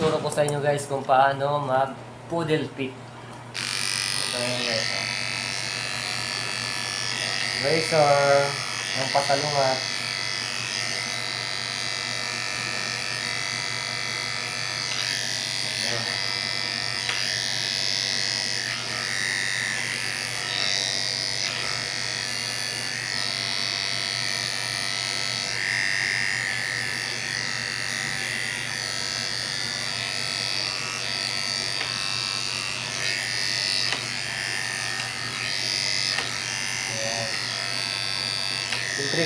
Turo ko sa inyo guys kung paano mag poodle pit. Ito yun guys. oh. Razor, ang pasalungat.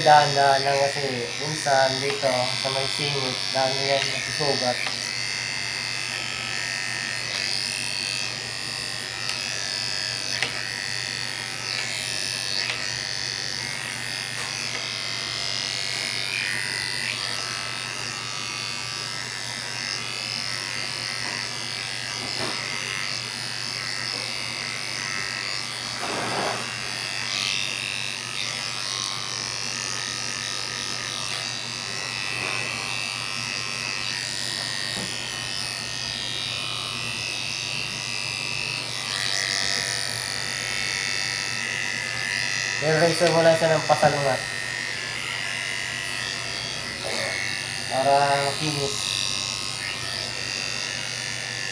Dahan-dahan lang kasi minsan dito sa may singit, dami yan nasusugat. I-razor mo lang siya ng pasalungat. Para makinis.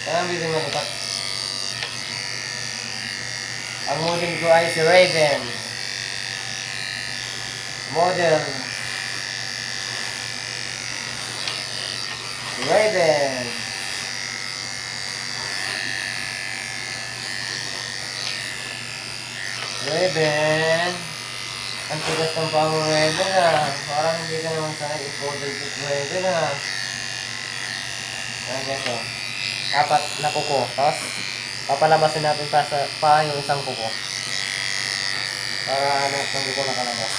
Saan bibig mo ito? Ang model ko ay si Raven. Model. Raven. Raven. Ang tigas ng pang Raven ah. Parang hindi ka naman sanay i-model with Raven ah. Ayan oh. Apat na kuko. Tapos, papalabasin natin pa, sa, pa yung isang kuko. Para lahat ng kuko nakalabas.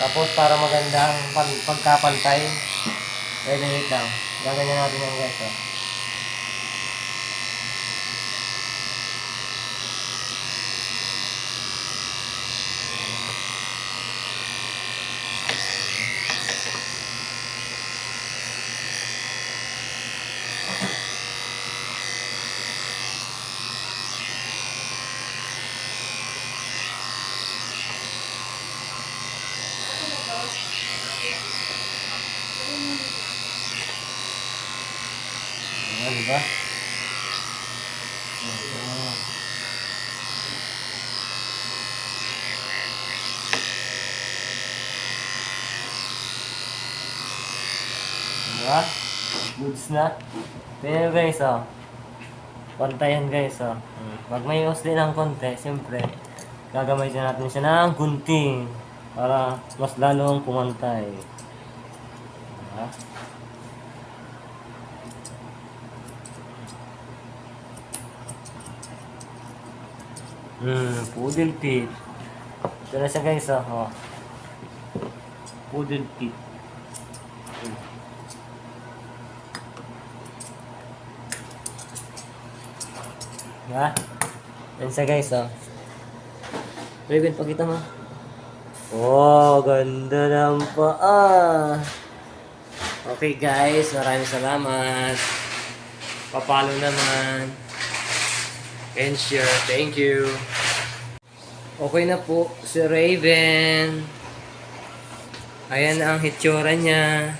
Tapos para magandang pag pagkapantay, wait, wait lang. Gaganyan natin yung guys. Oh. Ayan, di ba? Ayan. Diba? Goods na. Tingnan guys, oh. Pantayan guys, oh. Pag may usli ng konti, siyempre, gagamitin natin siya ng gunting para mas lalong pumantay. Diba? Hmm, poodle pit. Ito na siya guys, oh. oh. Poodle pit. Hmm. Diba? Yan siya guys, oh. Raven, pakita mo. Oh, ganda ng paa. Okay guys, maraming salamat. Papalo naman. And share. Thank you. Okay na po si Raven. Ayan ang hitsura niya.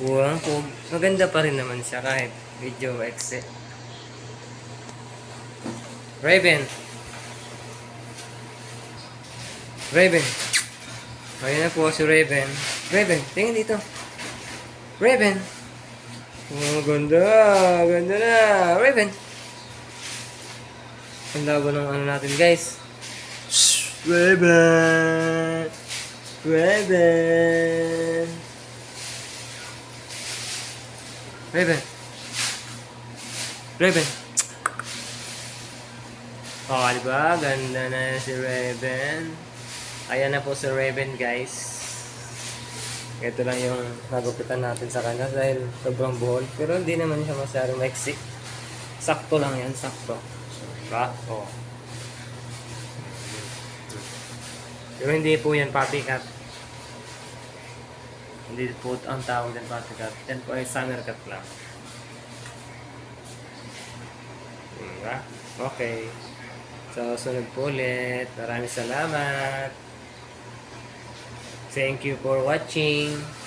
Wow, po. Maganda pa rin naman siya kahit medyo exe. Raven. Raven. Ayan na po si Raven. Raven, tingin dito. Raven. Oh, ganda. Ganda na. Raven. Ang labo ng ano natin, guys. Raven! Raven! Raven! Raven! Oh, di ba? Ganda na si Raven. Ayan na po si Raven, guys. Ito lang yung nagupitan natin sa kanya dahil sobrang buhol. Pero hindi naman siya masyadong maiksi. Sakto lang yan, sakto. Diba? O. Pero hindi po yan copycat. Hindi po ang tawag ng copycat. Yan po ay summer cut lang. Diba? Okay. So, sunod po ulit. Maraming salamat. Thank you for watching.